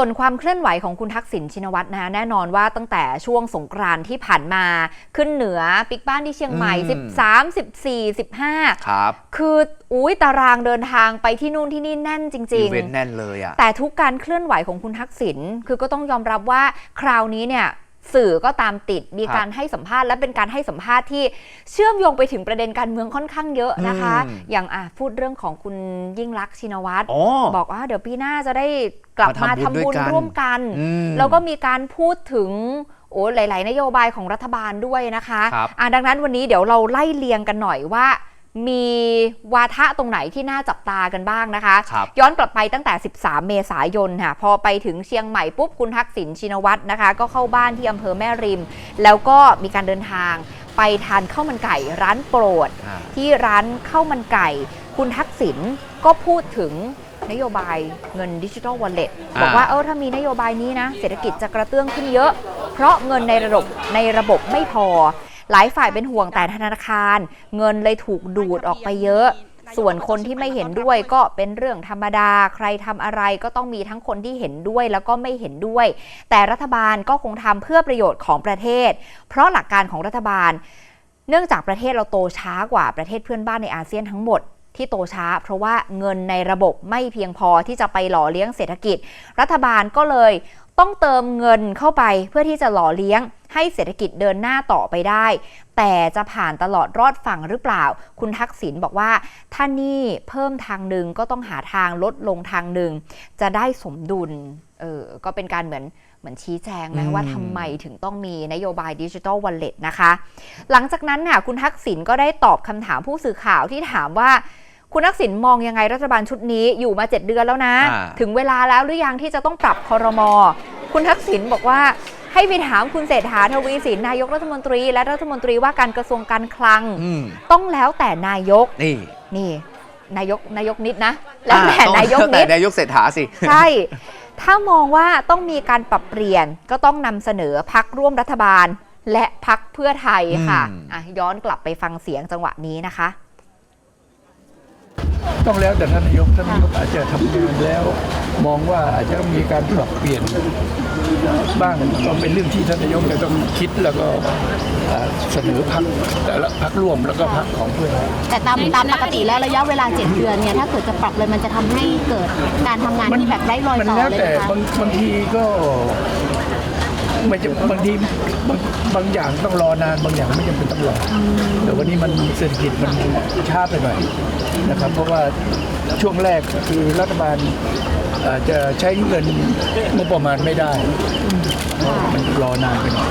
ส่วนความเคลื่อนไหวของคุณทักษิณชินวัตรนะคะแน่นอนว่าตั้งแต่ช่วงสงกรานต์ที่ผ่านมาขึ้นเหนือปิกบ้านที่เชียงใหม่อืม13 14 15 ครับ คืออุ้ยตารางเดินทางไปที่นู่นที่นี่แน่นจอีริงเวนต์แน่นเลยอะๆแต่ทุกการเคลื่อนไหวของคุณทักษิณคือก็ต้องยอมรับว่าคราวนี้เนี่ย สื่อก็ตามติด มีครับการให้สัมภาษณ์และเป็นการให้สัมภาษณ์ที่เชื่อมโยงไปถึงประเด็นการเมืองค่อนข้างเยอะนะคะอืมอย่างอะพูดเรื่องของคุณยิ่งรักษณ์ชินวัตรอ๋อบอกว่าเดี๋ยวปีหน้าจะได้กลับมามาทำทำบุบุญญด้วยกันร่วมกันอืมแล้วก็มีการพูดถึงโอ้หลาย ๆ นโยบายของรัฐบาลด้วยนะคะครับอะดังนั้นวันนี้เดี๋ยวเราไล่เลียงกันหน่อยว่า มีวาทะตรงไหนที่น่าจับตากันบ้างนะคะครับย้อนกลับไปตั้งแต่ 13 เมษายนค่ะ พอไปถึงเชียงใหม่ปุ๊บคุณทักษิณชินวัตรนะคะ ก็เข้าบ้านที่อำเภอแม่ริม แล้วก็มีการเดินทางไปทานข้าวมันไก่ร้านโปรดอ่าที่ร้านข้าวมันไก่ คุณทักษิณก็พูดถึงนโยบายเงินดิจิทัลวอลเล็ตอ่าบอกว่าเออถ้ามีนโยบายนี้นะ เศรษฐกิจจะกระเตื้องขึ้นเยอะ เพราะเงินในระบบในระบบไม่พอ หลายฝ่ายเป็นห่วงแต่ธนาคาร เงินเลยถูกดูดออกไปเยอะ ส่วนคนที่ไม่เห็นด้วยก็เป็นเรื่องธรรมดา ใครทำอะไรก็ต้องมีทั้งคนที่เห็นด้วยแล้วก็ไม่เห็นด้วย แต่รัฐบาลก็คงทำเพื่อประโยชน์ของประเทศ เพราะหลักการของรัฐบาล เนื่องจากประเทศเราโตช้ากว่าประเทศเพื่อนบ้านในอาเซียนทั้งหมดที่โตช้า เพราะว่าเงินในระบบไม่เพียงพอที่จะไปหล่อเลี้ยงเศรษฐกิจ รัฐบาลก็เลยต้องเติมเงินเข้าไปเพื่อที่จะหล่อเลี้ยง ให้เศรษฐกิจเดินหน้าต่อไปได้ แต่จะผ่านตลอดรอดฝั่งหรือเปล่า คุณทักษิณบอกว่าถ้านี่เพิ่มทางหนึ่งก็ต้องหาทางลดลงทางหนึ่งจะได้สมดุลเออก็เป็นการเหมือนเหมือนชี้แจงนะอืมว่าทำไมถึงต้องมีนโยบายดิจิทัลวอลเล็ตนะคะ หลังจากนั้นค่ะคุณทักษิณก็ได้ตอบคำถามผู้สื่อข่าวที่ถามว่า คุณทักษิณมองยังไงรัฐบาลชุดนี้อยู่มา 7 เดือนแล้วนะอ่าถึงเวลาแล้วหรือยังที่จะต้องปรับคอรมอ คุณทักษิณบอกว่าให้ไปถามคุณเศรษฐาทวีสินนายกรัฐมนตรี และรัฐมนตรีว่าการกระทรวงการคลังอืมต้องแล้วแต่นายก นี่นี่นายกนายกนิดนะ แล้วแต่อ่ต้องนายกแล้วนิแต่ดนายกเศรษฐาสิ ใช่ ถ้ามองว่าต้องมีการปรับเปลี่ยนก็ต้องนำเสนอพักร่วมรัฐบาล และพักเพื่อไทยค่ะอืมอะย้อนกลับไปฟังเสียงจังหวะนี้นะคะ ต้องแล้วแต่ท่านนายกท่านนายกอาจจะทำงานแล้วมองว่าอาจจะต้องมีการปรับเปลี่ยนบ้างก็เป็นเรื่องที่ท่านนายกจะต้องคิดแล้วก็เอ่อเสนอพักแต่ละพักร่วมแล้วก็พักของเพื่อนแต่ตามตามปกติแล้วระยะเวลา7เดือนเนี่ยถ้าเกิดจะปรับเลยมันจะทำให้เกิดการทำงานที่แบบไร้รอยมันต่อแล้วเลยแต่นะคะบางบางทีก็ ไม่จะบางทีบางบางอย่างต้องรอนาน บางอย่างไม่จำเป็นต้องรอแต่วันนี้มันเศรษฐกิจมันช้าไปหน่อยนะครับ เพราะว่าช่วงแรกคือรัฐบาลอาจจะใช้เงินงบประมาณไม่ได้มันรอนานไปหน่อย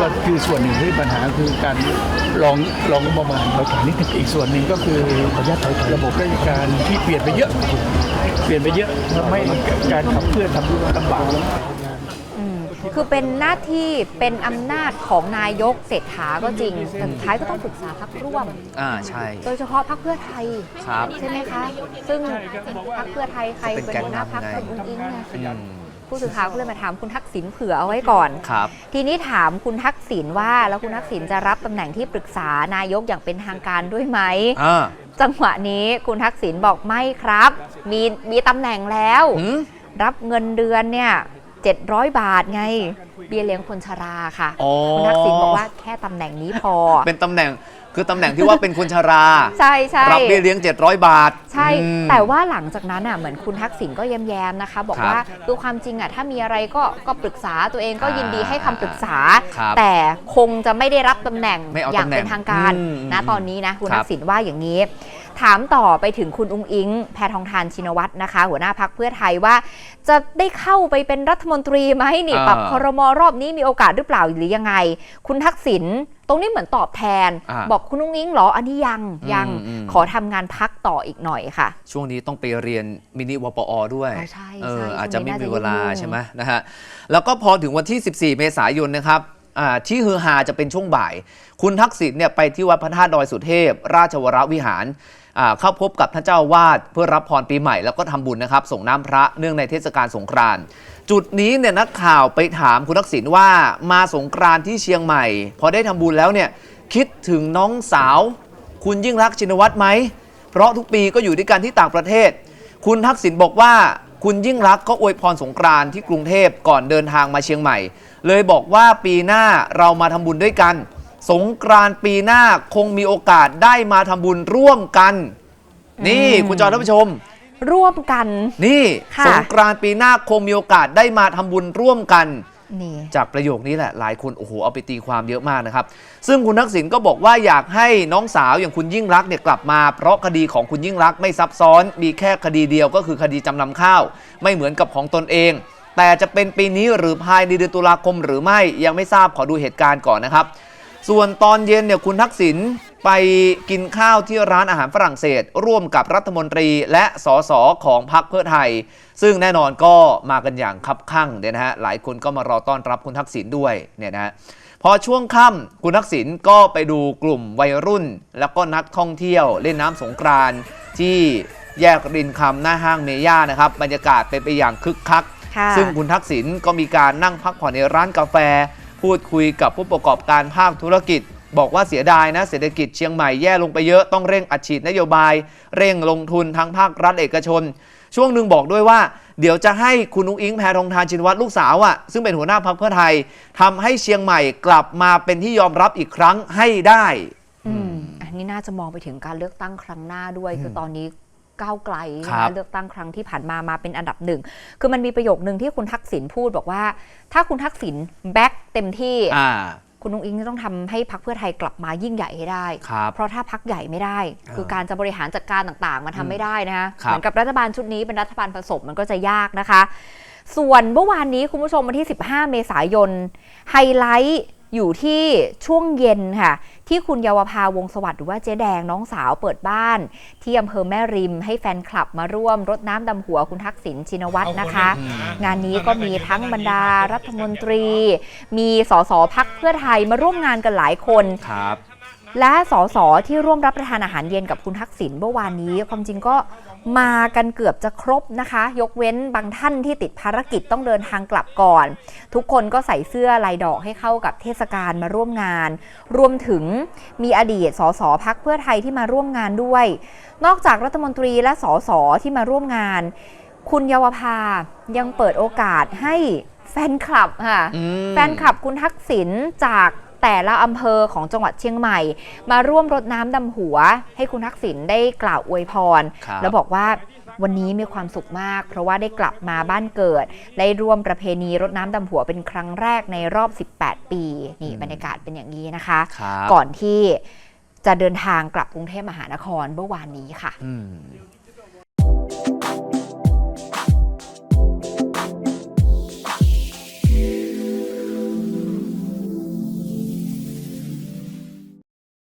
ก็คือส่วนหนึ่งที่ปัญหาคือการลองลองงบประมาณเราถอยนิดนึงอีกส่วนหนึ่งก็คือขออนุญาตถอยระบบราชการที่เปลี่ยนไปเยอะ เปลี่ยนไปเยอะทำให้การขับเคลื่อนทำลำบาก คือเป็นหน้าที่เป็นอำนาจของนายกเศรษฐาก็จริง แต่สุดท้ายก็ต้องปรึกษาพักร่วม อ่าใช่โดยเฉพาะพักเพื่อไทย ครับ ใช่ไหมคะ ซึ่งพักเพื่อไทยใครเป็นเป็นแกนหัวหน้าพักนำไงคุณอุ้งอิงไงอืมผู้สื่อข่าวก็เลยมาถามคุณทักษิณเผื่อเอาไว้ก่อน ครับ ทีนี้ถามคุณทักษิณว่า แล้วคุณทักษิณจะรับตำแหน่งที่ปรึกษานายกอย่างเป็นทางการด้วยไหม อ่าจังหวะนี้คุณทักษิณบอกไม่ครับ มีมีตำแหน่งแล้ว หืมรับเงินเดือนเนี่ย 700 บาทไง เบี้ยเลี้ยงคนชราค่ะ อ๋อ คุณทักษิณบอกว่าแค่ตำแหน่งนี้พอ เป็นตำแหน่งคือตำแหน่งที่ว่าเป็นคนชรา ใช่ใช่ รับเบี้ยเลี้ยง 700 บาทใช่ อืม แต่ว่าหลังจากนั้นอะเหมือนคุณทักษิณก็แย้มๆนะคะ บอกครับว่าคือความจริงอะถ้ามีอะไรก็ก็ปรึกษาตัวเองก็ยินดีให้คำปรึกษา ครับแต่คงจะไม่ได้รับตำแหน่งไม่เอาอย่างตำแหน่งเป็นทางการอืมนะอืมตอนนี้นะคุณครับทักษิณว่าอย่างนี้ ถามต่อไปถึงคุณอุ้งอิง แพทองทานชินวัตรนะคะ หัวหน้าพักเพื่อไทยว่า จะได้เข้าไปเป็นรัฐมนตรีไหมนี่อ่าปรับคอรมอรอบนี้มีโอกาสหรือเปล่าหรือยังไง คุณทักษิณตรงนี้เหมือนตอบแทนอ่าบอกคุณอุ้งอิงเหรออันนี้ยังยังอืมอืมขอทำงานพักต่ออีกหน่อยค่ะ ช่วงนี้ต้องไปเรียนมินิวปอด้วยอ๋อใช่เออใช่อาจจะไม่ช่วงนี้มีเวลาน่าจะยุ่งใช่ไหมนะฮะแล้วก็พอถึงวันที่ 14 เมษายนนะครับอ่า ที่ฮือฮาจะเป็นช่วงบ่าย คุณทักษิณเนี่ยไปที่วัดพระธาตุดอยสุเทพ ราชวรวิหารเข้าพบกับท่านเจ้าวาดเพื่อรับพรปีใหม่แล้วก็ทำบุญนะครับ ส่งน้ำพระเนื่องในเทศกาลสงกรานต์จุดนี้เนี่ยนักข่าวไปถามคุณทักษิณว่ามาสงกรานต์ที่เชียงใหม่ พอได้ทำบุญแล้วเนี่ยคิดถึงน้องสาว คุณยิ่งรักชินวัตรไหมเพราะทุกปีก็อยู่ด้วยกันที่ต่างประเทศ คุณทักษิณบอกว่า คุณยิ่งรักษณ์ก็อวยพรสงกรานต์ที่กรุงเทพก่อนเดินทางมาเชียงใหม่ เลยบอกว่าปีหน้าเรามาทำบุญด้วยกัน สงกรานต์ปีหน้าคงมีโอกาสได้มาทำบุญร่วมกัน นี่อืมคุณจอท่านผู้ชม ร่วมกัน นี่ ค่ะ สงกรานต์ปีหน้าคงมีโอกาสได้มาทำบุญร่วมกัน นี่จากประโยคนี้แหละหลายคนโอ้โหเอาไปตีความเยอะมากนะครับ ซึ่งคุณทักษิณก็บอกว่าอยากให้น้องสาวอย่างคุณยิ่งรักเนี่ยกลับมา เพราะคดีของคุณยิ่งรักไม่ซับซ้อน มีแค่คดีเดียวก็คือคดีจำนำข้าว ไม่เหมือนกับของตนเอง แต่จะเป็นปีนี้หรือภายในเดือนตุลาคมหรือไม่ยังไม่ทราบขอดูเหตุการณ์ก่อนนะครับ ส่วนตอนเย็นเนี่ยคุณทักษิณ ไปกินข้าวที่ร้านอาหารฝรั่งเศส ร่วมกับรัฐมนตรีและสสของพรรคเพื่อไทย ซึ่งแน่นอนก็มากันอย่างคับคั่งเนี่ยนะฮะหลายคนก็มารอต้อนรับคุณทักษิณด้วยเนี่ยนะฮะพอช่วงค่ำคุณทักษิณก็ไปดูกลุ่มวัยรุ่น แล้วก็นักท่องเที่ยวเล่นน้ำสงกรานต์ที่แยกรินคำหน้าห้างเมย่านะครับบรรยากาศเป็นไปอย่างคึกคักค่ะซึ่งคุณทักษิณก็มีการนั่งพักผ่อนในร้านกาแฟ พูดคุยกับผู้ประกอบการภาคธุรกิจ บอกว่าเสียดายนะเศรษฐกิจเชียงใหม่แย่ลงไปเยอะต้องเร่งอัดฉีดนโยบาย เร่งลงทุนทั้งภาครัฐเอกชน ช่วงหนึ่งบอกด้วยว่า เดี๋ยวจะให้คุณนุ้งอิงแพทองทานชินวัตรลูกสาวอะ่ะซึ่งเป็นหัวหน้าพรรคเพื่อไทยทำให้เชียงใหม่กลับมาเป็นที่ยอมรับอีกครั้งให้ได้อืมอันนี้น่าจะมองไปถึงการเลือกตั้งครั้งหน้าด้วยคือตอนนี้ก้าวไกลครับนะเลือกตั้งครั้งที่ผ่านมามาเป็นอันดับหนึ่ง คือมันมีประโยคนึงที่คุณทักษิณพูดบอกว่า ถ้าคุณทักษิณแบ็คเต็มที่อ่า คุณนุ้งอิงจะต้องทำให้พักเพื่อไทยกลับมายิ่งใหญ่ให้ได้ครับเพราะถ้าพักใหญ่ไม่ได้ คือการจะบริหารจัดการต่างๆ มันทำไม่ได้นะคะครับเหมือนกับรัฐบาลชุดนี้เป็นรัฐบาลผสมมันก็จะยากนะคะ ส่วนเมื่อวานนี้คุณผู้ชมวันที่ 15 เมษายนไฮไลท์ อยู่ที่ช่วงเย็นค่ะ ที่คุณเยาวภาวงศ์สวัสดิ์หรือว่าเจ๊แดงน้องสาวเปิดบ้าน ที่อำเภอแม่ริมให้แฟนคลับมาร่วมรดน้ำดำหัวคุณทักษิณชินวัตรนะคะ งานนี้ก็มีทั้งบรรดารัฐมนตรี มีสสพักเพื่อไทยมาร่วมงานกันหลายคนครับ และสสที่ร่วมรับประทานอาหารเย็นกับคุณทักษิณเมื่อวานนี้ ความจริงก็มากันเกือบจะครบนะคะ ยกเว้นบางท่านที่ติดภารกิจต้องเดินทางกลับก่อน ทุกคนก็ใส่เสื้อลายดอกให้เข้ากับเทศกาลมาร่วมงาน รวมถึงมีอดีตสสพักเพื่อไทยที่มาร่วมงานด้วย นอกจากรัฐมนตรีและสสที่มาร่วมงาน คุณเยาวภายังเปิดโอกาสให้แฟนคลับค่ะอืมแฟนคลับคุณทักษิณจาก แต่ละอำเภอของจังหวัดเชียงใหม่ มาร่วมรดน้ำดำหัว ให้คุณทักษิณได้กล่าวอวยพร ครับ แล้วบอกว่าวันนี้มีความสุขมาก เพราะว่าได้กลับมาบ้านเกิด ได้ร่วมประเพณีรดน้ำดำหัวเป็นครั้งแรกในรอบ 18 ปี นี่บรรยากาศเป็นอย่างนี้นะคะ ครับก่อนที่จะเดินทางกลับกรุงเทพมหานครเมื่อวานนี้ค่ะ อืม